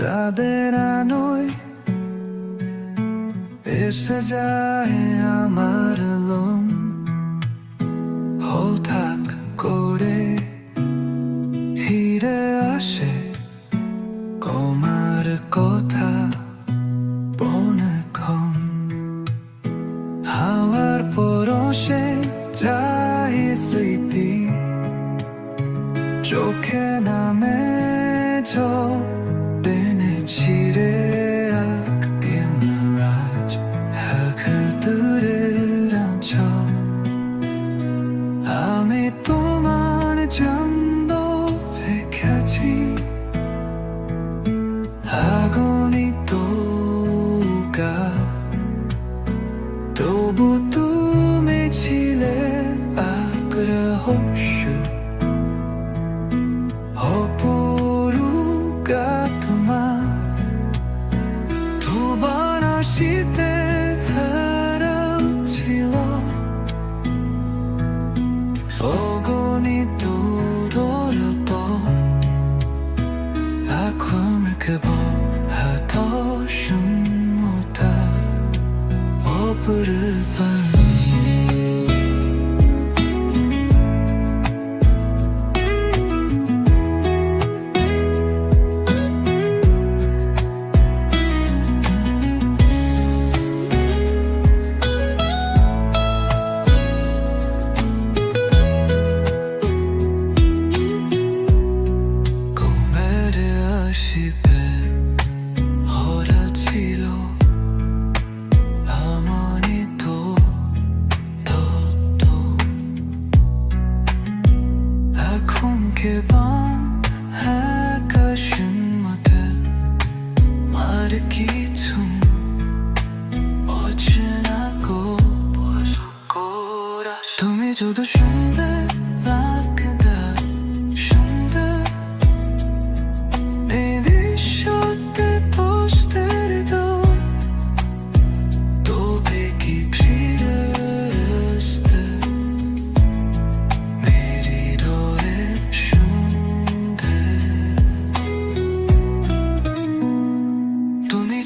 যেনই এসে যায় আমার লোম। হঠাৎ করে হিরে আসে কমার কথা বনক্ষণ হাওয়ার পরশে যাই স্মৃতি, চোখে নামে টেনে আমি তোমার জন্য রেখেছি। আগুনিত গান তবু তুমি ছিলে আগ্রহস্য অপরুগাত্মা দুবার আসিতে হারাচ্ছিল Oh. 그밤 아가슴마다 마르기통 어찌나고 도미조도 쉰데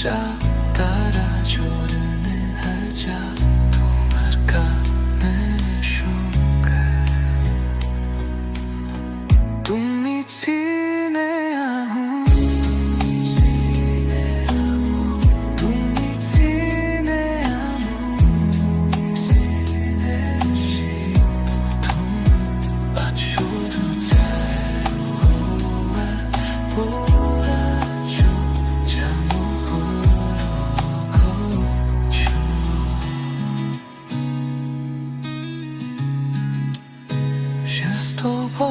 হাজা তারা জোরনে হাজা তোমার কানে সুখ তুমি ছিল people.